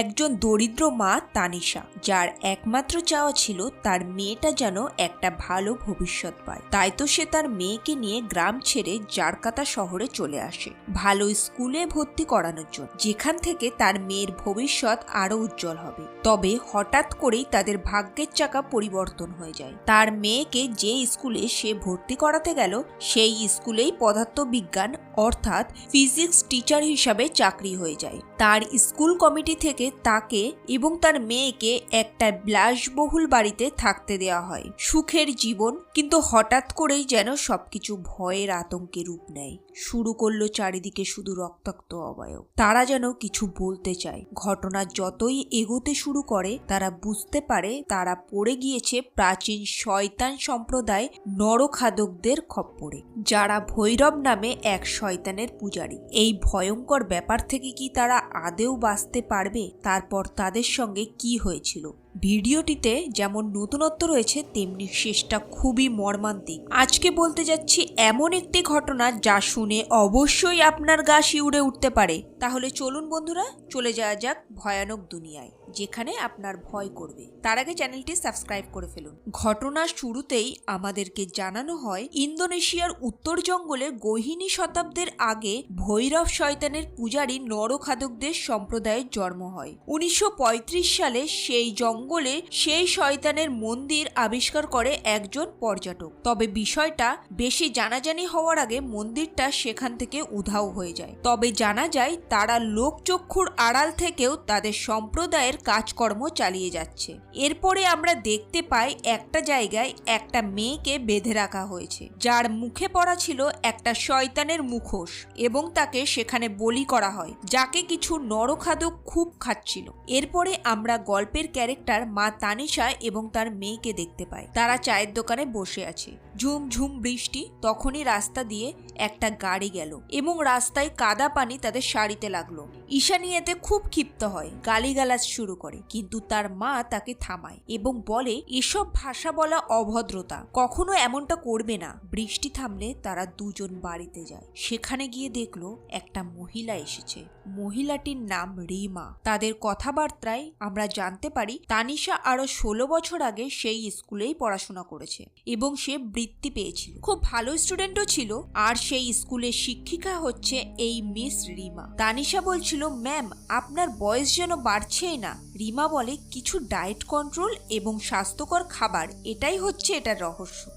একজন দরিদ্র মা তানিশা, যার একমাত্র চাওয়া ছিল তার মেয়েটা যেন একটা ভালো ভবিষ্যৎ পায়। তাই তো সে তার মেয়েকে নিয়ে গ্রাম ছেড়ে জারকাতা শহরে চলে আসে, ভালো স্কুলে ভর্তি করানোর জন্য, যেখান থেকে তার মেয়ের ভবিষ্যৎ আরও উজ্জ্বল হবে। তবে হঠাৎ করেই তাদের ভাগ্যের চাকা পরিবর্তন হয়ে যায়। তার মেয়েকে যে স্কুলে সে ভর্তি করাতে গেল, সেই স্কুলেই পদার্থবিজ্ঞান অর্থাৎ ফিজিক্স টিচার হিসাবে চাকরি হয়ে যায়। তার স্কুল কমিটি থেকে তাকে এবং তার মেয়েকে একটা বিলাসবহুল বাড়িতে থাকতে দেওয়া হয়। সুখের জীবন, কিন্তু হঠাৎ করেই যেন সবকিছু ভয়ের আতঙ্কে রূপ নেয়। শুরু করল চারিদিকে শুধু রক্তাক্ত অবয়ব। তারা যেন কিছু বলতে চায়। ঘটনা যতই এগোতে শুরু করে, তারা বুঝতে পারে তারা পড়ে গিয়েছে প্রাচীন শয়তান সম্প্রদায় নরখাদকদের খপ্পরে। যারা ভৈরব নামে এক শয়তানের পূজারী। এই ভয়ঙ্কর ব্যাপার থেকে কি তারা আদেও বাঁচতে পারবে? তারপর তাদের সঙ্গে কি হয়েছিল। ভিডিওটিতে যেমন নতুনত্ব রয়েছে, তেমনি শেষটা খুবই মর্মান্তিক। আজকে বলতে যাচ্ছি এমন একটি ঘটনা যা শুনে অবশ্যই আপনার গা শিউড়ে উঠতে পারে। তাহলে চলুন বন্ধুরা, চলে যাওয়া যাক ভয়ানক দুনিয়ায়, যেখানে আপনার ভয় করবে। তার আগে চ্যানেলটি সাবস্ক্রাইব করে ফেলুন। ঘটনার শুরুতেই আমাদেরকে জানানো হয়, ইন্দোনেশিয়ার উত্তর জঙ্গলে গহিনী শতাব্দের আগে ভৈরব শয়তানের পূজারী নরখাদকদের সম্প্রদায়ের জন্ম হয়। উনিশশো পঁয়ত্রিশ সালে সেই জঙ্গলে সেই শয়তানের মন্দির আবিষ্কার করে একজন পর্যটক। তবে বিষয়টা বেশি জানাজানি হওয়ার আগে মন্দিরটা সেখান থেকে উধাও হয়ে যায়। তবে জানা যায়, তারা লোকচক্ষুর আড়াল থেকেও তাদের সম্প্রদায়ের কাজকর্ম চালিয়ে যাচ্ছে। এরপরে আমরা দেখতে পাই একটা জায়গায় একটা মেয়েকে বেঁধে রাখা হয়েছে, যার মুখে পড়া ছিল একটা শয়তানের মুখোশ এবং তাকে সেখানে বলি করা হয়, যাকে কিছু নরখাদক খুব খাচ্ছিল। এরপরে আমরা গল্পের ক্যারেক্টার মা তানিশা এবং তার মেয়েকে দেখতে পায়। তারা চায়ের দোকানে বসে আছে। ঝুম ঝুম বৃষ্টি তখনই রাস্তা দিয়ে একটা গাড়ি গেল এবং রাস্তায় কাদা পানি তাদের শাড়িতে লাগল। ঈশানী এতে খুব ক্ষিপ্ত হয়, গালিগালাজ শুরু করে, কিন্তু তার মা তাকে থামায় এবং বলে, এসব ভাষা বলা অভদ্রতা, কখনো এমনটা করবে না। বৃষ্টি থামলে তারা দুজন বাড়িতে যায়। সেখানে গিয়ে দেখল একটা মহিলা এসেছে। মহিলাটির নাম রিমা। তাদের কথাবার্তায় আমরা জানতে পারি, তানিশা আরও ষোলো বছর আগে সেই স্কুলেই পড়াশোনা করেছে এবং সে বৃত্তি পেয়েছিল। খুব ভালো স্টুডেন্টও ছিল। আর সেই স্কুলের শিক্ষিকা হচ্ছে এই মিস রিমা। তানিশা বলছিল ম্যাম আপনার বয়স যেন বাড়ছেই না। রিমা বলে, কিছু ডায়েট কন্ট্রোল এবং স্বাস্থ্যকর খাবার, এটাই হচ্ছে এটার রহস্য।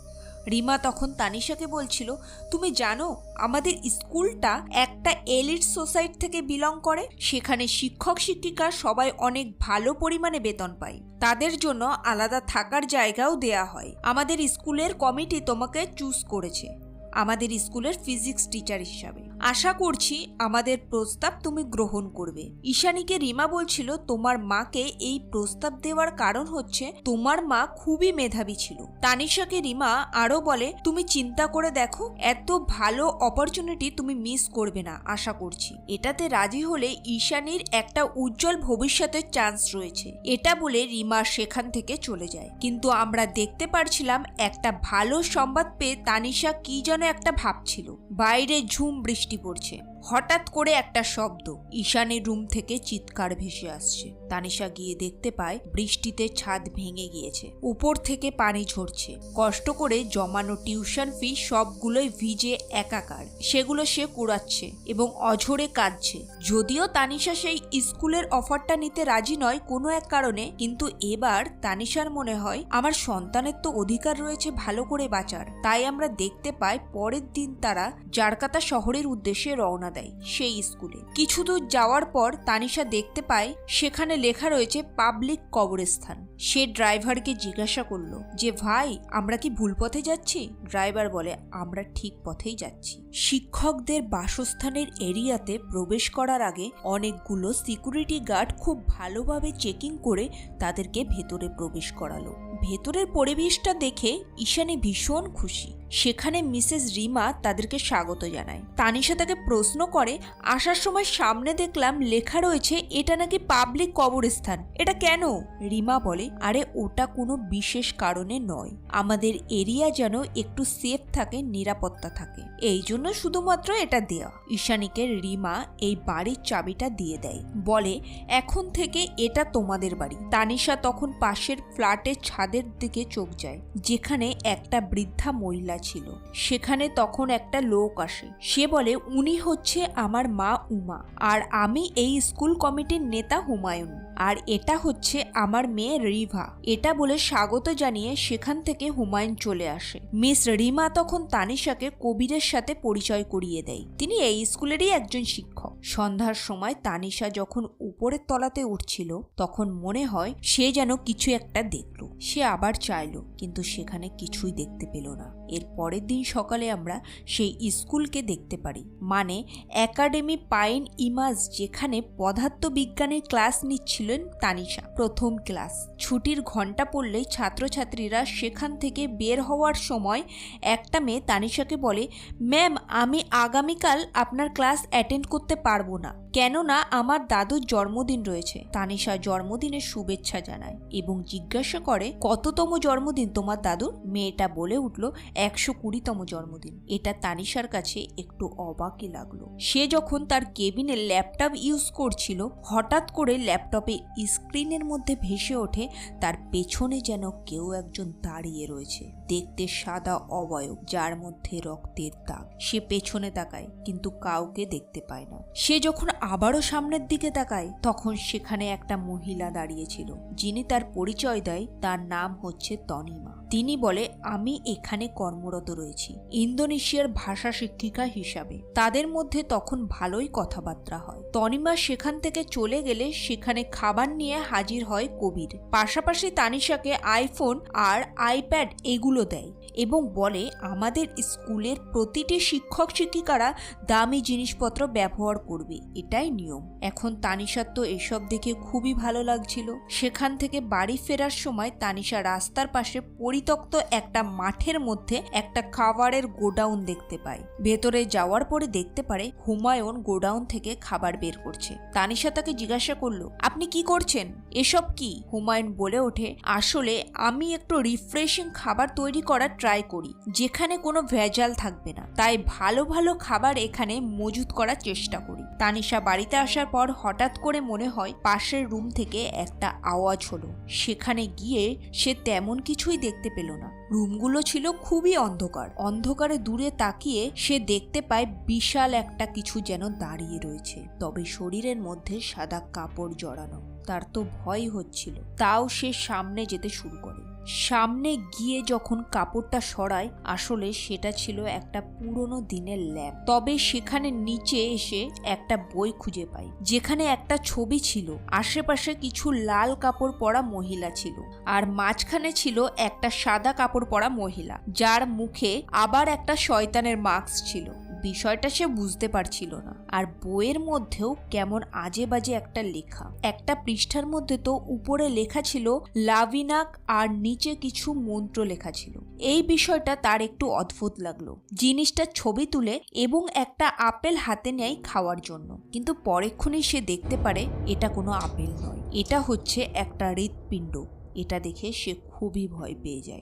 রিমা তখন তানিশাকে বলছিল, তুমি জানো, আমাদের স্কুলটা একটা এলিট সোসাইট থেকে বিলং করে। সেখানে শিক্ষক, শিক্ষিকা সবাই অনেক ভালো পরিমাণে বেতন পায়। তাদের জন্য আলাদা থাকার জায়গাও দেয়া হয়। আমাদের স্কুলের কমিটি তোমাকে চুজ করেছে। আমাদের স্কুলের ফিজিক্স টিচার হিসাবে। আশা করছি আমাদের প্রস্তাব তুমি গ্রহণ করবে। ঈশানীকে রিমা বলছিল, তোমার মাকে এই প্রস্তাব দেওয়ার কারণ হচ্ছে তোমার মা খুবই মেধাবী ছিল। তানিশাকে রিমা আরও বলে, তুমি চিন্তা করে দেখো, এত ভালো অপরচুনিটি তুমি মিস করবে না, আশা করছি। এটাতে রাজি হলে ঈশানীর একটা উজ্জ্বল ভবিষ্যতের চান্স রয়েছে। এটা বলে রিমা সেখান থেকে চলে যায়। কিন্তু আমরা দেখতে পারছিলাম একটা ভালো সংবাদ পেয়ে তানিশা কি যেন একটা ভাব ছিল। বাইরে ঝুম বৃষ্টি পড়ছে। হঠাৎ করে একটা শব্দ ঈশানের রুম থেকে চিৎকার ভেসে আসছে। তানিশা গিয়ে দেখতে পায় বৃষ্টিতে ছাদ ভেঙে গিয়েছে। উপর থেকে পানি ঝরছে। কষ্ট করে জমানো টিউশন ফি সবগুলোই ভিজে একাকার। সেগুলো সে কুড়াচ্ছে এবং অঝরে কাঁদছে। যদিও তানিশা সেই স্কুলের অফারটা নিতে রাজি নয় কোনো এক কারণে, কিন্তু এবার তানিশার মনে হয়, আমার সন্তানের তো অধিকার রয়েছে ভালো করে বাঁচার। তাই আমরা দেখতে পাই পরের দিন তারা জারকাতা শহরের উদ্দেশ্যে রওনা দেয় সেই স্কুলে। কিছু দূর যাওয়ার পর তানিশা দেখতে পায় সেখানে লেখা রয়েছে পাবলিক কবরস্থান। সে ড্রাইভারকে জিজ্ঞাসা করল যে, ভাই, আমরা কি ভুল পথে যাচ্ছি? ড্রাইভার বলে, আমরা ঠিক পথেই যাচ্ছি। শিক্ষকদের বাসস্থানের এরিয়াতে প্রবেশ করার আগে অনেকগুলো সিকিউরিটি গার্ড খুব ভালোভাবে চেকিং করে তাদেরকে ভেতরে প্রবেশ করালো। ভেতরের পরিবেশটা দেখে ঈশানী ভীষণ খুশি। সেখানে মিসেস রিমা তাদেরকে স্বাগত জানায়। তানিশা তাকে প্রশ্ন করে, আসার সময় সামনে দেখলাম লেখা রয়েছে, এটা নাকি পাবলিক কবরস্থান। এটা কেন? রিমা বলে, আরে, ওটা কোনো বিশেষ কারণে নয়। আমাদের এরিয়া যেন একটু সেফ থাকে, নিরাপত্তা থাকে। এই জন্য শুধুমাত্র এটা দেয়া। ঈশানীকে রিমা এই বাড়ির চাবিটা দিয়ে দেয়। বলে, এখন থেকে এটা তোমাদের বাড়ি। তানিশা তখন পাশের ফ্ল্যাটের ছাদের দিকে চোখ যায়, যেখানে একটা বৃদ্ধা মহিলা ছিল। সেখানে তখন একটা লোক আসে। সে বলে, উনি হচ্ছে আমার মা উমা, আর আমি এই স্কুল কমিটির নেতা হুমায়ুন, আর এটা হচ্ছে আমার মেয়ে রিভা। এটা বলে স্বাগত জানিয়ে সেখান থেকে হুমায়ুন চলে আসে। মিস রিমা তখন তানিশাকে কবিরের সাথে পরিচয় করিয়ে দেয়। তিনি এই স্কুলেরই একজন শিক্ষক। সন্ধ্যার সময় তানিশা যখন উপরের তলাতে উঠছিল, তখন মনে হয় সে যেন কিছু একটা দেখল। সে আবার চাইলো, কিন্তু সেখানে কিছুই দেখতে পেল না। এর পরের দিন সকালে আমরা সেই স্কুলকে দেখতে পারি। মানে একাডেমি পাইন ইমাজ, যেখানে পদার্থ বিজ্ঞানের ক্লাস নিচ্ছিলেন তানিশা, প্রথম ক্লাস। ছুটির ঘণ্টা পড়লেই ছাত্রছাত্রীরা সেখান থেকে বের হওয়ার সময় একটা মেয়ে তানিশাকে বলে, ম্যাম, আমি আগামীকাল আপনার ক্লাস অ্যাটেন্ড করতে পারব না। কেননা আমার দাদুর জন্মদিন রয়েছে। তানিশা জন্মদিনের শুভেচ্ছা জানায় এবং জিজ্ঞাসা করে, কততম জন্মদিন তোমার দাদুর? মেয়েটা বলে উঠল, একশো কুড়িতম জন্মদিন। এটা তানিশার কাছে একটু অবাকই লাগল। সে যখন তার কেবিনে ল্যাপটপ ইউজ করছিল, হঠাৎ করে ল্যাপটপে স্ক্রিনের মধ্যে ভেসে ওঠে, তার পেছনে যেন কেউ একজন দাঁড়িয়ে রয়েছে। দেখতে সাদা অবয়ব, যার মধ্যে রক্তের দাগ। সে পেছনে তাকায়, কিন্তু কাউকে দেখতে পায় না। সে যখন আবারও সামনের দিকে তাকায়। তখন সেখানে একটা মহিলা দাঁড়িয়েছিল যিনি তার পরিচয় দেয়, তার নাম হচ্ছে তনিমা। তিনি বলে, আমি এখানে কর্মরত রয়েছি, ইন্দোনেশিয়ার ভাষা শিক্ষিকা হিসাবে। তাদের মধ্যে তখন ভালোই কথাবার্তা হয়। তনিমা সেখান থেকে চলে গেলে সেখানে খাবার নিয়ে হাজির হয় কবির। পাশাপাশি তানিশাকে আইফোন আর আইপ্যাড এগুলো দেয়। এবং বলে, আমাদের স্কুলের প্রতিটি শিক্ষক শিক্ষিকারা দামি জিনিসপত্র ব্যবহার করবে, এটাই নিয়ম। এখন তানিশার তো এসব দেখে খুবই ভালো লাগছিল। সেখান থেকে বাড়ি ফেরার সময় তানিশা রাস্তার পাশে পরিত্যক্ত একটা মাঠের মধ্যে একটা খাবারের গোডাউন দেখতে পায়। ভেতরে যাওয়ার পরে দেখতে পারে হুমায়ুন গোডাউন থেকে খাবার বের করছে। তানিশা তাকে জিজ্ঞাসা করল, আপনি কি করছেন? এসব কি? হুমায়ুন বলে ওঠে, আসলে আমি একটু রিফ্রেশিং খাবার তৈরি করার ট্রাই করি। যেখানে কোনো ভেজাল থাকবে না। তাই ভালো ভালো খাবার এখানে মজুত করার চেষ্টা করি। তানিশা বাড়িতে আসার পর হঠাৎ করে মনে হয় পাশের রুম থেকে একটা আওয়াজ হলো। সেখানে গিয়ে সে তেমন কিছুই দেখতে পেল না। রুমগুলো ছিল খুবই অন্ধকার। অন্ধকারে দূরে তাকিয়ে সে দেখতে পায় বিশাল একটা কিছু যেন দাঁড়িয়ে রয়েছে। তবে শরীরের মধ্যে সাদা কাপড় জড়ানো। তার তো ভয় হচ্ছিল। তাও সে সামনে যেতে শুরু করে। সামনে গিয়ে যখন কাপড়টা সরায়, আসলে সেটা ছিল একটা পুরনো দিনের ল্যাব তবে সেখানে নিচে এসে একটা বই খুঁজে পাই, যেখানে একটা ছবি ছিল। আশেপাশে কিছু লাল কাপড় পরা মহিলা ছিল, আর মাঝখানে ছিল একটা সাদা কাপড় পরা মহিলা, যার মুখে আবার একটা শয়তানের মাস্ক ছিল। বিষয়টা সে বুঝতে পারছিল না। আর বইয়ের মধ্যেও কেমন আজে বাজে একটা লেখা। একটা পৃষ্ঠার মধ্যে তো উপরে লেখা ছিল, লাভিনাক আর নিচে কিছু মন্ত্র লেখা ছিল। এই বিষয়টা তার একটু অদ্ভুত লাগল। জিনিসটা ছবি তুলে এবং একটা আপেল হাতে নেয় খাওয়ার জন্য। কিন্তু পরেক্ষণেই সে দেখতে পারে, এটা কোনো আপেল নয়। এটা হচ্ছে একটা হৃৎপিণ্ড। এটা দেখে সে খুবই ভয় পেয়ে যায়।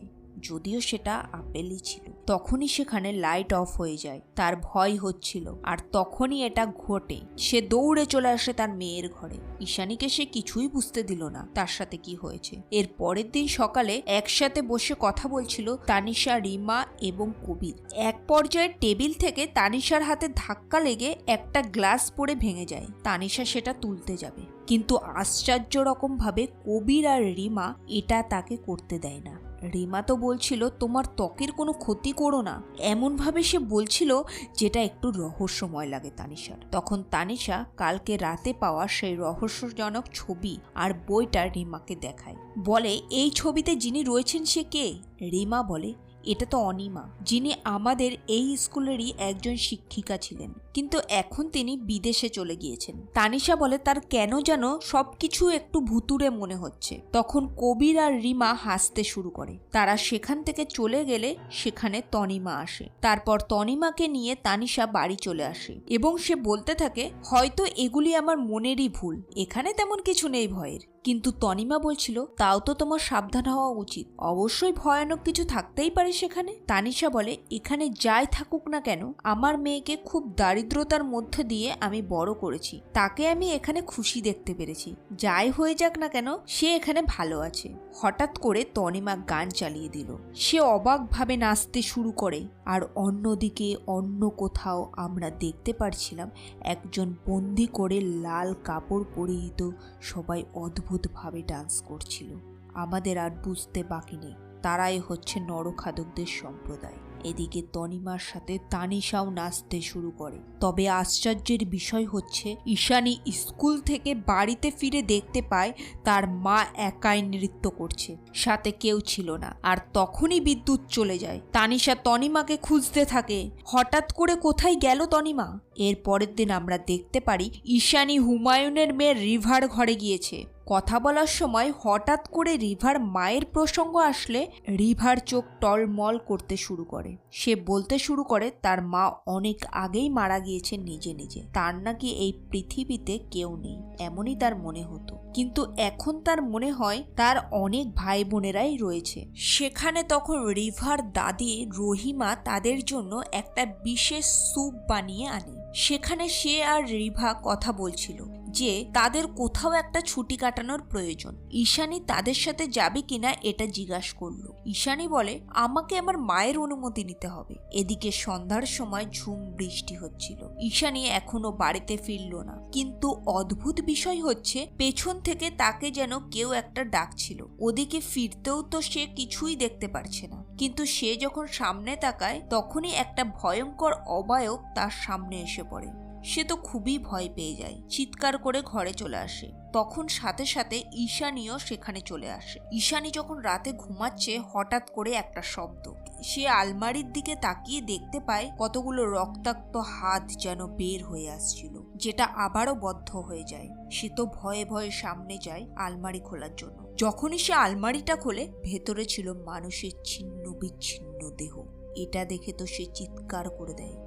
যদিও সেটা আপেলই ছিল। তখনই সেখানে লাইট অফ হয়ে যায়, তার ভয় হচ্ছিল। আর তখনই এটা ঘটে, সে দৌড়ে চলে আসে তার মেয়ের ঘরে। ঈশানীকে সে কিছুই বুঝতে দিল না, তার সাথে কি হয়েছে। এর পরের দিন সকালে একসাথে বসে কথা বলছিল তানিশা, রিমা এবং কবির। এক পর্যায়ে টেবিল থেকে তানিশার হাতে ধাক্কা লেগে একটা গ্লাস পড়ে ভেঙে যায়। তানিশা সেটা তুলতে যাবে। কিন্তু আশ্চর্য রকম ভাবে কবির আর রিমা এটা তাকে করতে দেয় না। রিমা তো বলছিল, তোমার ত্বকের কোনো ক্ষতি করো না। এমনভাবে সে বলছিল, যেটা একটু রহস্যময় লাগে তানিশার। তখন তানিশা কালকে রাতে পাওয়া সেই রহস্যজনক ছবি আর বইটা রিমাকে দেখায়। বলে, এই ছবিতে যিনি রয়েছেন সে কে? রিমা বলে এটা তো অনিমা, যিনি আমাদের এই স্কুলেরই একজন শিক্ষিকা ছিলেন। কিন্তু এখন তিনি বিদেশে চলে গিয়েছেন। তানিশা বলে তার কেন যেন সবকিছু একটু ভুতুরে মনে হচ্ছে। তখন কবির আর রিমা হাসতে শুরু করে। তারা সেখান থেকে চলে গেলে সেখানে তনিমা আসে। তারপর তনিমাকে নিয়ে তানিশা বাড়ি চলে আসে এবং সে বলতে থাকে, হয়তো এগুলি আমার মনেরই ভুল। এখানে তেমন কিছু নেই ভয়ের। কিন্তু তনিমা বলছিল, তাও তো তোমার সাবধান হওয়া উচিত। অবশ্যই ভয়ানক কিছু থাকতেই পারে সেখানে? তানিশা বলে, এখানে যাই থাকুক না কেন, আমার মেয়েকে খুব দারিদ্রতার মধ্যে দিয়ে আমি বড় করেছি। তাকে আমি এখানে খুশি দেখতে পেরেছি। যাই হয়ে যাক না কেন, সে এখানে ভালো আছে। হঠাৎ করে তনিমা গান চালিয়ে দিল। সে অবাকভাবে নাচতে শুরু করে। আর অন্যদিকে অন্য কোথাও আমরা দেখতে পারছিলাম, একজন বন্দি করে লাল কাপড় পরিহিত সবাই অদ্ভুতভাবে ডান্স করছিল। আমাদের আর বুঝতে বাকি নেই। তারাই হচ্ছে নরখাদকদের সম্প্রদায়। এদিকে তনিমার সাথে তানিশাও নাচতে শুরু করে। তবে আশ্চর্যের বিষয় হচ্ছে, ঈশানী স্কুল থেকে বাড়িতে ফিরে দেখতে পায়, তার মা একাই নৃত্য করছে। সাথে কেউ ছিল না, আর তখনই বিদ্যুৎ চলে যায়। তানিশা তনিমাকে খুঁজতে থাকে, হঠাৎ করে কোথায় গেল তনিমা? এর পরের দিন আমরা দেখতে পারি, ঈশানী হুমায়ুনের মেয়ে রিভার ঘরে গিয়েছে। কথা বলার সময় হঠাৎ করে রিভার মায়ের প্রসঙ্গ আসলে রিভার চোখ টলমল করতে শুরু করে। সে বলতে শুরু করে, তার মা অনেক আগেই মারা গিয়েছে নিজে নিজে। তার নাকি এই পৃথিবীতে কেউ নেই। এমনই তার মনে হতো। কিন্তু এখন তার মনে হয়, তার অনেক ভাই বোনেরাই রয়েছে। সেখানে তখন রিভার দাদি রহিমা তাদের জন্য একটা বিশেষ স্যুপ বানিয়ে আনে। সেখানে সে আর রিভা কথা বলছিল। যে তাদের কোথাও একটা ছুটি কাটানোর প্রয়োজন। ঈশানী তাদের সাথে যাবে কিনা এটা জিজ্ঞাসা করল। ঈশানী বলে, আমাকে আমার মায়ের অনুমতি নিতে হবে। এদিকে সন্ধ্যার সময় ঝুম বৃষ্টি হচ্ছিল। ঈশানী এখনও বাড়িতে ফিরল না। কিন্তু অদ্ভুত বিষয় হচ্ছে, পেছন থেকে তাকে যেন কেউ একটা ডাকছিল। ওদিকে ফিরতেও তো সে কিছুই দেখতে পারছে না। কিন্তু সে যখন সামনে তাকায়, তখনই একটা ভয়ঙ্কর অবায়ব তার সামনে এসে পড়ে। সে তো খুবই ভয় পেয়ে যায়, চিৎকার করে ঘরে চলে আসে। তখন সাথে সাথে ঈশানীও সেখানে চলে আসে। ঈশানী যখন রাতে ঘুমাচ্ছে, হঠাৎ করে একটা শব্দ। সে আলমারির দিকে তাকিয়ে দেখতে পায়, কতগুলো রক্তাক্ত হাত যেন বের হয়ে আসছিল, যেটা আবারও বদ্ধ হয়ে যায়। সে তো ভয়ে ভয়ে সামনে যায় আলমারি খোলার জন্য। যখনই সে আলমারিটা খোলে, ভেতরে ছিল মানুষের ছিন্ন বিচ্ছিন্ন দেহ। এটা দেখে তো সে চিৎকার করে দেয়।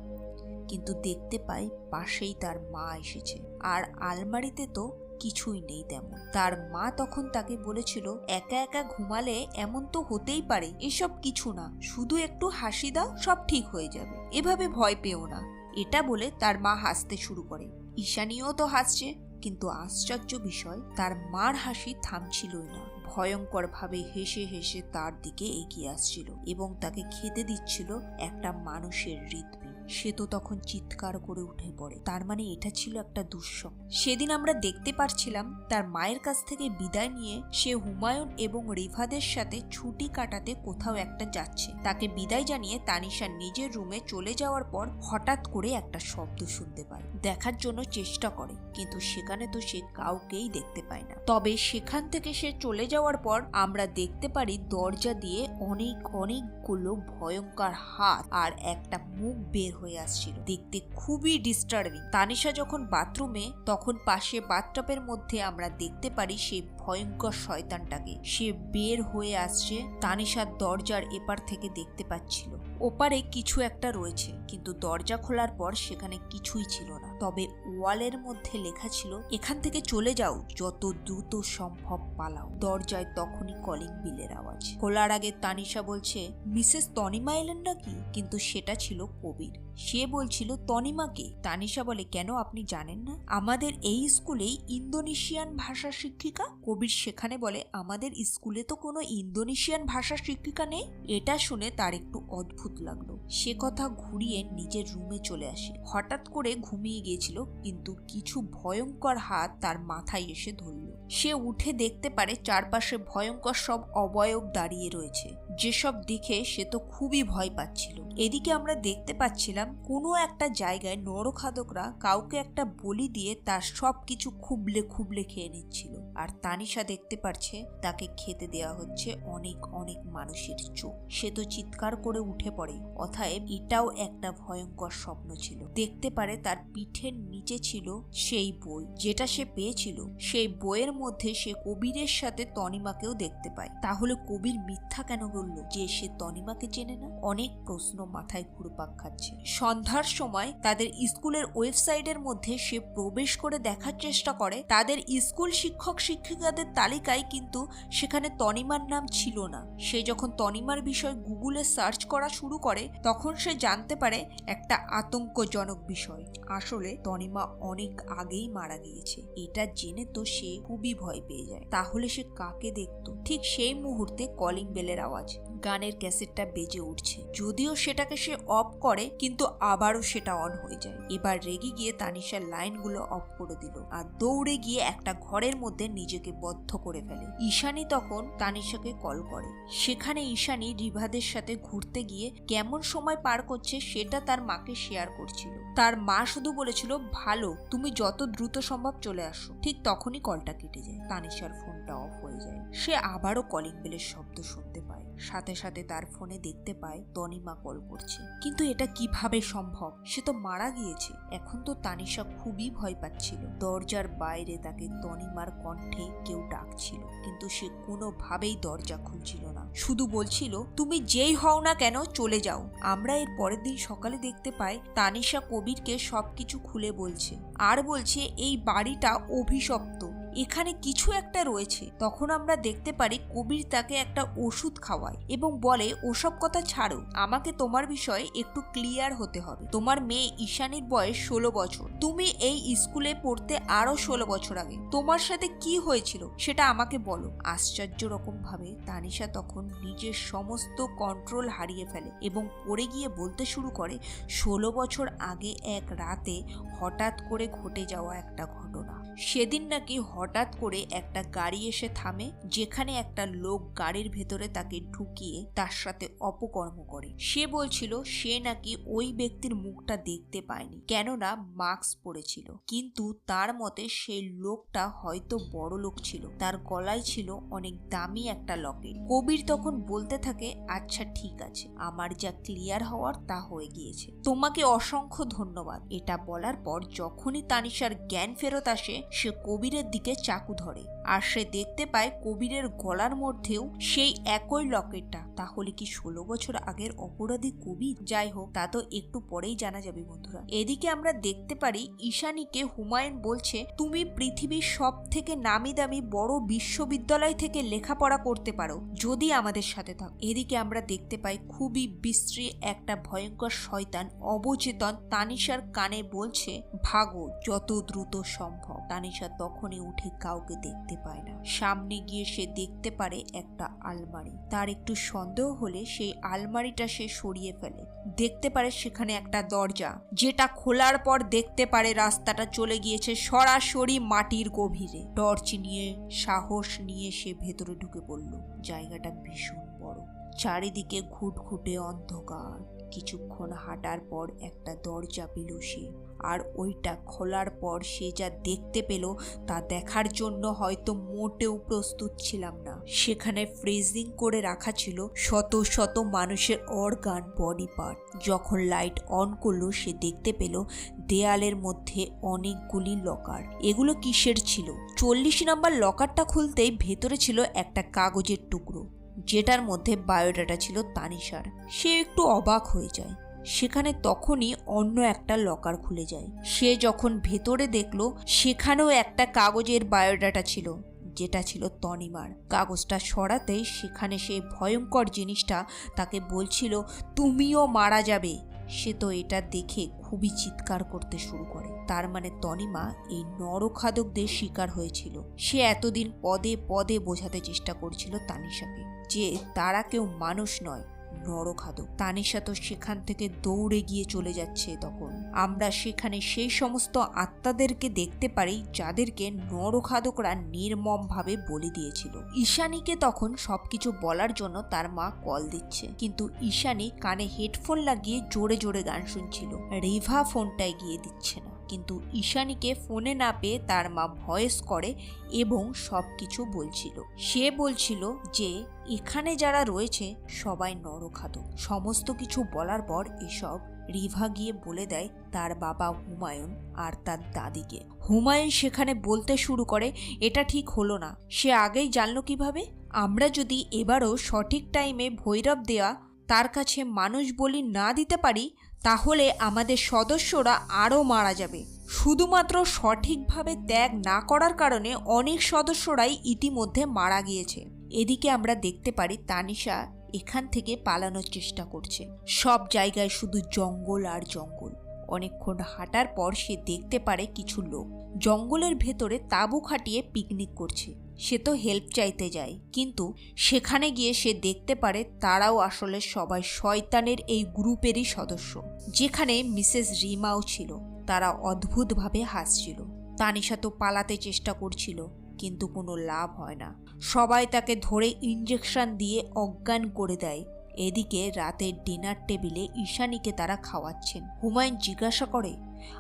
কিন্তু দেখতে পাই পাশেই তার মা এসেছে। আর আলমারিতে তো কিছুই নেই তেমন। তার মা তখন তাকে বলেছিল, একা একা ঘুমালে এমন তো হতেই পারে, এসব কিছু না। শুধু একটু হাসি দাও, সব ঠিক হয়ে যাবে। এভাবে ভয় পেও না। এটা বলে তার মা হাসতে শুরু করে। ঈশানীও তো হাসছে, কিন্তু আশ্চর্য বিষয়, তার মার হাসি থামছিলই না। ভয়ঙ্করভাবে হেসে হেসে তার দিকে এগিয়ে আসছিল এবং তাকে খেতে দিচ্ছিল একটা মানুষের হৃদপিণ্ড সে তো তখন চিৎকার করে উঠে পড়ে। তার মানে এটা ছিল একটা দুঃস্বপ্ন। সেদিন আমরা দেখতে পারছিলাম, তার মায়ের কাছ থেকে বিদায় নিয়ে সে হুমায়ুন এবং রিভাদের সাথে ছুটি কাটাতে কোথাও একটা যাচ্ছে। তাকে বিদায় জানিয়ে তানিশা নিজের রুমে চলে যাওয়ার পর হঠাৎ করে একটা শব্দ শুনতে পায়। দেখার জন্য চেষ্টা করে, কিন্তু সেখানে তো সে কাউকেই দেখতে পায় না। তবে সেখান থেকে সে চলে যাওয়ার পর আমরা দেখতে পারি দরজা দিয়ে অনেক অনেকগুলো ভয়ঙ্কর হাত আর একটা মুখ বের হয়ে আসছিল। দেখতে খুবই ডিস্টার্বিং তানিশা যখন বাথরুমে তখন পাশে বাথটপের মধ্যে আমরা দেখতে পারি সেই ভয়ঙ্কর শয়তানটাকে। সে বের হয়ে আসছে তানিশার দরজার এপার থেকে দেখতে পাচ্ছিল। ওপারে কিছু একটা রয়েছে, কিন্তু দরজা খোলার পর সেখানে কিছুই ছিল না। তবে ওয়ালের মধ্যে লেখা ছিল, এখান থেকে চলে যাও, যত দ্রুত সম্ভব পালাও। দরজায় তখনই কলিং বিলের আওয়াজ। খোলার আগে তানিশা বলছে, মিসেস তনিমা এলেন নাকি? কিন্তু সেটা ছিল কবির। সে বলছিল, তনিমাকে। তানিশা বলে, কেন আপনি জানেন না? আমাদের এই স্কুলেই ইন্দোনেশিয়ান ভাষা শিক্ষিকা। কবির সেখানে বলে, আমাদের স্কুলে তো কোনো ইন্দোনেশিয়ান ভাষা শিক্ষিকা নেই? এটা শুনে তার একটু অদ্ভুত লাগল। সে কথা ঘুরিয়ে নিজের রুমে চলে আসে। হঠাৎ করে ঘুমিয়ে গিয়েছিল, কিন্তু কিছু ভয়ঙ্কর হাত তার মাথায় এসে ধরল। সে উঠে দেখতে পারে চারপাশে ভয়ঙ্কর সব অবয়ব দাঁড়িয়ে রয়েছে। যেসব দেখে সে তো খুবই ভয় পাচ্ছিল। এদিকে আমরা দেখতে পাচ্ছিলাম, কোনো একটা জায়গায় নরখাদকরা কাউকে একটা বলি দিয়ে তার সব কিছু খুবলে খুবলে খেয়ে নিচ্ছিল। আর তানিশা দেখতে পারছে, তাকে খেতে দেওয়া হচ্ছে অনেক অনেক মানুষের চোখ। সে তো চিৎকার করে উঠে পড়ে অথায় এটাও একটা ভয়ঙ্কর স্বপ্ন ছিল। দেখতে পারে তার পিঠের নিচে ছিল সেই বই, যেটা সে পেয়েছিল। সেই বইয়ের মধ্যে সে কবিরের সাথে তনিমাকেও দেখতে পায়। তাহলে কবির মিথ্যা কেন বলল? যে সে তনিমাকে চেনে না? অনেক প্রশ্ন মাথায় ঘুরপাক খাচ্ছে। সন্ধ্যার সময় তাদের স্কুলের ওয়েবসাইটের মধ্যে সে প্রবেশ করে দেখার চেষ্টা করে। তাদের স্কুল শিক্ষক শিক্ষিকাদের তালিকায় কিন্তু সেখানে তনিমার নাম ছিল না। সে যখন তনিমার বিষয় গুগলে সার্চ করা শুরু করে, তখন সে জানতে পারে একটা আতঙ্কজনক বিষয়। আসলে তনিমা অনেক আগেই মারা গিয়েছে। এটা জেনে তো সে খুবই ভয় পেয়ে যায়। তাহলে সে কাকে দেখতো? ঠিক সেই মুহূর্তে কলিং বেলের আওয়াজ। গানের ক্যাসেটটা বেজে উঠছে। যদিও সেটাকে সে অফ করে, কিন্তু আবারও সেটা অন হয়ে যায়। এবার রেগে গিয়ে তানিশার লাইনগুলো অফ করে দিল আর দৌড়ে গিয়ে একটা ঘরের মধ্যে নিজেকে বদ্ধ করে ফেলে। ঈশানী তখন তানিশাকে কল করে। সেখানে ঈশানী রিভাদের সাথে ঘুরতে গিয়ে কেমন সময় পার করছে সেটা তার মাকে শেয়ার করছিল। তার মা শুধু বলেছিল, ভালো, তুমি যত দ্রুত সম্ভব চলে আসো। ঠিক তখনই কলটা কেটে যায়। তানিশার ফোনটা অফ হয়ে যায়। সে আবারও কলিং বেলের শব্দ শুনতে সাথে সাথে তার ফোনে দেখতে পায় তনিমা কল করছে। কিন্তু এটা কীভাবে সম্ভব? সে তো মারা গিয়েছে। এখন তো তানিশা খুবই ভয় পাচ্ছিল। দরজার বাইরে তাকে তনিমার কণ্ঠে কেউ ডাকছিল, কিন্তু সে কোনোভাবেই দরজা খুলছিল না। শুধু বলছিল, তুমি যেই হও না কেন, চলে যাও। আমরা এর পরের দিন সকালে দেখতে পাই তানিশা কবিরকে সবকিছু খুলে বলছে। আর বলছে, এই বাড়িটা অভিশপ্ত। এখানে কিছু একটা রয়েছে। তখন আমরা দেখতে পারি কবির তাকে একটা ওষুধ খাওয়ায় এবং বলে, ওসব কথা ছাড়ো। আমাকে তোমার বিষয়ে একটু ক্লিয়ার হতে হবে। তোমার মেয়ে ঈশানীর বয়স ষোলো বছর। তুমি এই স্কুলে পড়তে আরও ষোলো বছর আগে। তোমার সাথে কি হয়েছিল সেটা আমাকে বলো। আশ্চর্য রকম ভাবে তানিশা তখন নিজের সমস্ত কন্ট্রোল হারিয়ে ফেলে এবং পড়ে গিয়ে বলতে শুরু করে, ষোলো বছর আগে এক রাতে হঠাৎ করে ঘটে যাওয়া একটা ঘটনা। সেদিন নাকি হঠাৎ করে একটা গাড়ি এসে থামে, যেখানে একটা লোক গাড়ির ভেতরে তাকে ঢুকিয়ে তার সাথে অপকর্ম করে। সে বলছিল, সে নাকি ওই ব্যক্তির মুখটা দেখতে পায়নি, কেননা মাস্ক পরেছিল। কিন্তু তার মতে সেই লোকটা হয়তো বড় লোক ছিল, তার গলায় ছিল অনেক দামি একটা লকেট। কবির তখন বলতে থাকে আচ্ছা ঠিক আছে, আমার যা ক্লিয়ার হওয়ার তা হয়ে গিয়েছে। তোমাকে অসংখ্য ধন্যবাদ। এটা বলার পর যখনই তানিশার জ্ঞান ফেরত আসে, সে কবিরের দিকে চাকু ধরে। আর সে দেখতে পায় কবিরের গলার মধ্যেও সেই একই লকেটটা। তাহলে কি ষোলো বছর আগের অপরাধী কবির? যাই হোক, তা তো একটু পরেই জানা যাবে বন্ধুরা। এদিকে আমরা দেখতে পারি ঈশানীকে হুমায়ুন বলছে, তুমি পৃথিবীর সব থেকে নামি দামি বড় বিশ্ববিদ্যালয় থেকে লেখাপড়া করতে পারো, যদি আমাদের সাথে থাক। এদিকে আমরা দেখতে পাই খুবই বিশ্রী একটা ভয়ঙ্কর শয়তান অবচেতন তানিশার কানে বলছে, ভাগো, যত দ্রুত সম্ভব। তানিশা তখনই উঠে কাউকে দেখতে পায় না। সামনে গিয়ে সে দেখতে পারে একটা আলমারি। তার একটু সন্দেহ হলে সেই আলমারিটা সে সরিয়ে ফেলে। দেখতে পারে সেখানে একটা দরজা। যেটা খোলার পর দেখতে পারে রাস্তাটা চলে গিয়েছে সরাসরি মাটির গভীরে। টর্চ নিয়ে, সাহস নিয়ে সে ভেতরে ঢুকে পড়ল। জায়গাটা ভীষণ বড়। চারিদিকে ঘুটঘুটে অন্ধকার। কিছুক্ষণ হাঁটার পর একটা দরজা পেল সে। আর ওইটা খোলার পর সে যা দেখতে পেল, তা দেখার জন্য হয়তো মোটেও প্রস্তুত ছিলাম না। সেখানে ফ্রিজিং করে রাখা ছিল শত শত মানুষের অর্গান বডি পার্ট। যখন লাইট অন করল, সে দেখতে পেল দেয়ালের মধ্যে অনেকগুলি লকার। এগুলো কিসের ছিল? চল্লিশ নাম্বার লকারটা খুলতেই ভেতরে ছিল একটা কাগজের টুকরো। যেটার মধ্যে বায়োডাটা ছিল তানিশার। সে একটু অবাক হয়ে যায়। সেখানে তখনই অন্য একটা লকার খুলে যায়। সে যখন ভেতরে দেখল, সেখানেও একটা কাগজের বায়োডাটা ছিল, যেটা ছিল তনিমার। কাগজটা সরাতেই সেখানে সেই ভয়ঙ্কর জিনিসটা তাকে বলছিল, তুমিও মারা যাবে। সে তো এটা দেখে খুবই চিৎকার করতে শুরু করে। তার মানে তনিমা এই নরখাদকদের শিকার হয়েছিল। সে এতদিন পদে পদে বোঝাতে চেষ্টা করছিল তানিশাকে যে তারা কেউ মানুষ নয়। নরখাদক তানিশা তো সেখান থেকে দৌড়ে গিয়ে চলে যাচ্ছে তখন। আমরা সেখানে সেই সমস্ত আত্মাদেরকে দেখতে পারি, যাদেরকে নরখাদকরা নির্মমভাবে বলি দিয়েছিল। ঈশানীকে তখন সবকিছু বলার জন্য তার মা কল দিচ্ছে। কিন্তু ঈশানী কানে হেডফোন লাগিয়ে জোরে জোরে গান শুনছিল। রিভা ফোনটায় গিয়ে দিচ্ছে না। কিন্তু ঈশানীকে ফোনে না পেয়ে তার মা ভয়েস করে এবং সব কিছু বলছিল। সে বলছিল যে, এখানে যারা রয়েছে, সবাই নরখাদক সমস্ত কিছু বলার পর এসব রিভা গিয়ে বলে দেয় তার বাবা হুমায়ুন আর তার দাদিকে। হুমায়ুন সেখানে বলতে শুরু করে, এটা ঠিক হলো না। সে আগেই জানলো কীভাবে? আমরা যদি এবারও সঠিক টাইমে ভৈরব দেওয়া তার কাছে মানুষ বলি না দিতে পারি তাহলে আমাদের সদস্যরা আরও মারা যাবে। শুধুমাত্র সঠিকভাবে ত্যাগ না করার কারণে অনেক সদস্যরাই ইতিমধ্যে মারা গিয়েছে। এদিকে আমরা দেখতে পারি তানিশা এখান থেকে পালানোর চেষ্টা করছে। সব জায়গায় শুধু জঙ্গল আর জঙ্গল। অনেকক্ষণ হাঁটার পর সে দেখতে পারে কিছু লোক। জঙ্গলের ভেতরে তাঁবু খাটিয়ে পিকনিক করছে। সে তো হেল্প চাইতে যায়। কিন্তু সেখানে গিয়ে সে দেখতে পারে তারাও আসলে সবাই শয়তানের এই গ্রুপেরই সদস্য। যেখানে মিসেস রিমাও ছিল, তারা অদ্ভুতভাবে হাসছিল। তানিশা তো পালাতে চেষ্টা করছিল, কিন্তু কোনো লাভ হয় না। সবাই তাকে ধরে ইঞ্জেকশন দিয়ে অজ্ঞান করে দেয়। এদিকে রাতের ডিনার টেবিলে ঈশানীকে তারা খাওয়াচ্ছেন। হুমায়ুন জিজ্ঞাসা করে,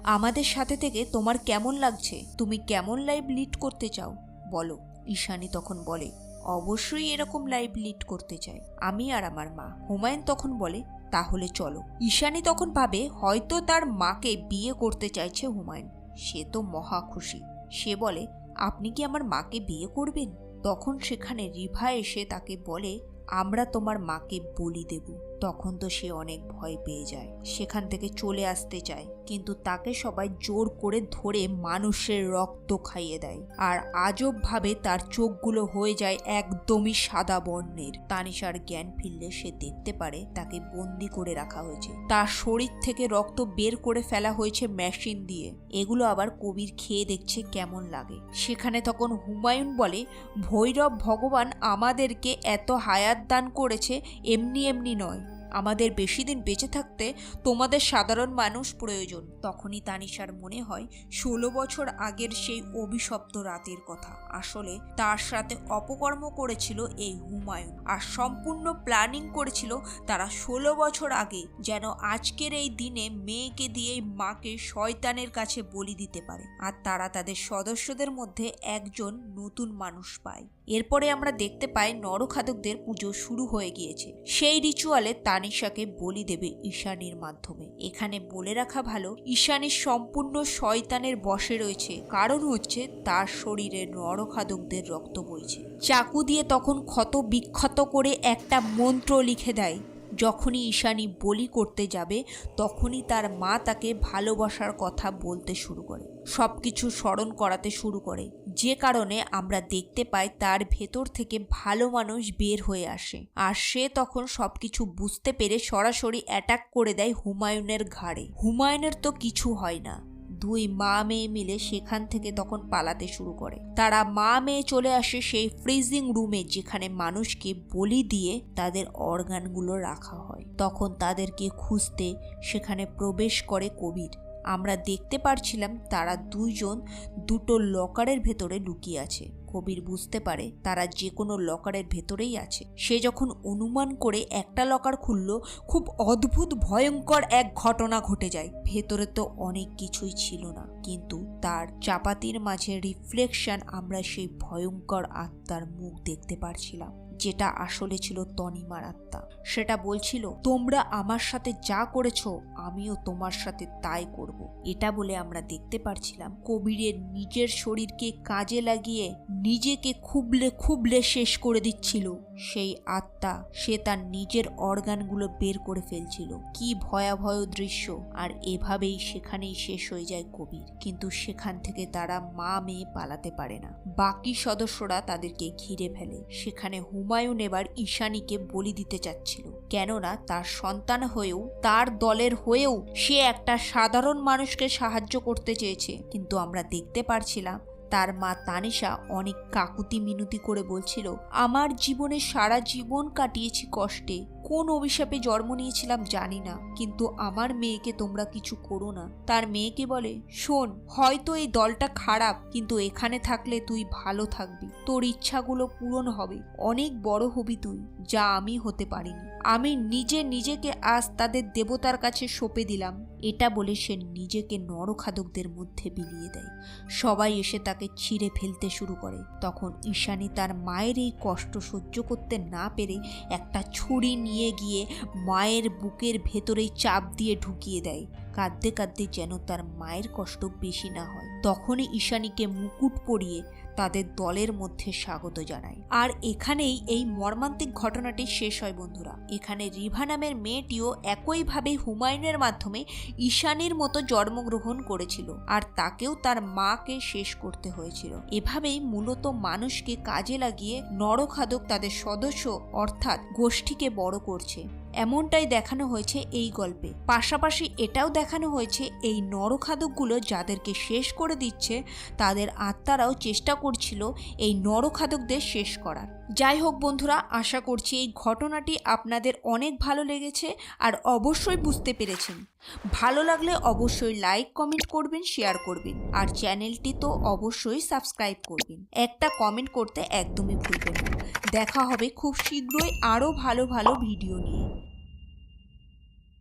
আমাদের সাথে থেকে তোমার কেমন লাগছে? তুমি কেমন লাইফ লিড করতে চাও? বলো। ঈশানী তখন বলে, অবশ্যই এরকম লাইফ লিড করতে চাই। আমি আর আমার মা। হুমায়ুন তখন বলে, তাহলে চলো। ঈশানী তখন ভাবে, হয়তো তার মাকে বিয়ে করতে চাইছে হুমায়ুন। সে তো মহা খুশি। সে বলে, আপনি কি আমার মাকে বিয়ে করবেন? তখন সেখানে রিভা এসে তাকে বলে, আমরা তোমার মাকে বলি দেব। তখন তো সে অনেক ভয় পেয়ে যায়। সেখান থেকে চলে আসতে চায়। কিন্তু তাকে সবাই জোর করে ধরে মানুষের রক্ত খাইয়ে দেয়। আর আজবভাবে তার চোখগুলো হয়ে যায় একদমই সাদা বর্ণের। তানিশার জ্ঞান ফিরলে সে দেখতে পারে তাকে বন্দি করে রাখা হয়েছে। তার শরীর থেকে রক্ত বের করে ফেলা হয়েছে মেশিন দিয়ে। এগুলো আবার কবির খেয়ে দেখছে কেমন লাগে। সেখানে তখন হুমায়ুন বলে, ভৈরব ভগবান আমাদেরকে এত হায়াত দান করেছে, এমনি এমনি নয়। আমাদের বেশি দিন বেঁচে থাকতে তোমাদের সাধারণ মানুষ প্রয়োজন। তখনই তানিশার মনে হয়, ষোলো বছর আগের সেই অভিশপ্ত রাতের কথা। আসলে তার সাথে অপকর্ম করেছিল এই হুমায়ুন। আর সম্পূর্ণ প্ল্যানিং করেছিল তারা ষোলো বছর আগে যেন আজকের এই দিনে মেয়েকে দিয়ে মাকে শয়তানের কাছে বলি দিতে পারে। আর তারা তাদের সদস্যদের মধ্যে একজন নতুন মানুষ পায়। এরপরে আমরা দেখতে পাই নরখাদকদের পুজো শুরু হয়ে গিয়েছে। সেই রিচুয়ালে তানিশাকে বলি দেবে ঈশানীর মাধ্যমে। এখানে বলে রাখা ভালো, ঈশানের সম্পূর্ণ শয়তানের বসে রয়েছে। কারণ হচ্ছে তার শরীরে নরখাদকদের রক্ত বইছে। চাকু দিয়ে তখন ক্ষত বিক্ষত করে একটা মন্ত্র লিখে দেয় যখনই ঈশানী বলি করতে যাবে, তখনই তার মা তাকে ভালোবাসার কথা বলতে শুরু করে। সব কিছু স্মরণ করাতে শুরু করে। যে কারণে আমরা দেখতে পাই তার ভেতর থেকে ভালো মানুষ বের হয়ে আসে। আর সে তখন সব কিছু বুঝতে পেরে সরাসরি অ্যাটাক করে দেয় হুমায়ুনের ঘাড়ে। হুমায়ুনের তো কিছু হয় না। দুই মা মেয়ে মিলে সেখান থেকে তখন পালাতে শুরু করে। তারা মা মেয়ে চলে আসে সেই ফ্রিজিং রুমে যেখানে মানুষকে বলি দিয়ে তাদের অর্গানগুলো রাখা হয়। তখন তাদেরকে খুঁজতে সেখানে প্রবেশ করে কবির। আমরা দেখতে পারছিলাম তারা দুইজন দুটো লকারের ভেতরে লুকিয়ে আছে। কবির বুঝতে পারে তারা যে কোনো লকারের ভেতরেই আছে। সে যখন অনুমান করে একটা লকার খুলল, খুব অদ্ভুত, ভয়ঙ্কর এক ঘটনা ঘটে যায়। ভেতরে তো অনেক কিছুই ছিল না, কিন্তু তার চাপাতির মাঝে রিফ্লেকশন আমরা সেই ভয়ঙ্কর আত্মার মুখ দেখতে পারছিলাম, যেটা আসলে ছিল তনিমার আত্মা। সেটা বলছিল, তোমরা আমার সাথে যা করেছ, আমিও তোমার সাথে তাই করব। এটা বলে আমরা দেখতে পারছিলাম কবিরের নিজের শরীরকে কাজে লাগিয়ে নিজেকে খুবলে খুবলে শেষ করে দিচ্ছিল। সেই আত্মা, সে তার নিজের অর্গানগুলো বের করে ফেলছিল। কি ভয়াবহ দৃশ্য। আর এভাবেই সেখানেই শেষ হয়ে যায় কবির। কিন্তু সেখান থেকে তারা মা মেয়ে পালাতে পারে না। বাকি সদস্যরা তাদেরকে ঘিরে ফেলে। সেখানে হুমায়ুন এবার ঈশানীকে বলি দিতে চাচ্ছিল। কেননা তার সন্তান হয়েও, তার দলের হয়েও সে একটা সাধারণ মানুষকে সাহায্য করতে চেয়েছে। কিন্তু আমরা দেখতে পারছিলাম তার মা তানিশা অনেক কাকুতি মিনতি করে বলছিল, আমার জীবনে সারা জীবন কাটিয়েছি কষ্টে, কোন অভিশাপে জন্ম নিয়েছিলাম জানি না, কিন্তু আমার মেয়েকে তোমরা কিছু করো না। তার মেয়েকে বলে, শোন, হয়তো এই দলটা খারাপ, কিন্তু এখানে থাকলে তুই ভালো থাকবি। তোর ইচ্ছাগুলো পূরণ হবে, অনেক বড় হবি তুই, যা আমি হতে পারিনি। আমি নিজে নিজেকে আজ তাদের দেবতার কাছে সঁপে দিলাম। এটা বলে সে নিজেকে নরখাদকদের মধ্যে বিলিয়ে দেয়। সবাই এসে তাকে ছিঁড়ে ফেলতে শুরু করে। তখন ঈশানী তার মায়ের এই কষ্ট সহ্য করতে না পেরে একটা ছুরি নিয়ে গিয়ে মায়ের বুকের ভেতরেই চাপ দিয়ে ঢুকিয়ে দেয়। কাঁদতে কাঁদতে যেন তার মায়ের কষ্ট বেশি না হয়। তখনই ঈশানীকে মুকুট পরিয়ে তাদের দলের মধ্যে স্বাগত জানায় আর এখানেই এই মর্মান্তিক ঘটনাটি শেষ হয় বন্ধুরা। এখানে রিভা নামের মেয়েটিও একইভাবে হুমায়ুনের মাধ্যমে ঈশানীর মতো জন্মগ্রহণ করেছিল আর তাকেও তার মাকে শেষ করতে হয়েছিল। এভাবেই মূলত মানুষকে কাজে লাগিয়ে নরখাদক তাদের সদস্য অর্থাৎ গোষ্ঠীকে বড় করছে। এমনটাই দেখানো হয়েছে এই গল্পে। পাশাপাশি এটাও দেখানো হয়েছে এই নরখাদকগুলো যাদেরকে শেষ করে দিচ্ছে, তাদের আত্মারাও চেষ্টা করছিল এই নরখাদকদের শেষ করার। যাই হোক বন্ধুরা, আশা করছি এই ঘটনাটি আপনাদের অনেক ভালো লেগেছে আর অবশ্যই বুঝতে পেরেছেন। ভালো লাগলে অবশ্যই লাইক, কমেন্ট করবেন, শেয়ার করবেন আর চ্যানেলটি তো অবশ্যই সাবস্ক্রাইব করবেন। একটা কমেন্ট করতে একদমই ভুলবেন না। দেখা হবে খুব শীঘ্রই আরও ভালো ভালো ভিডিও নিয়ে।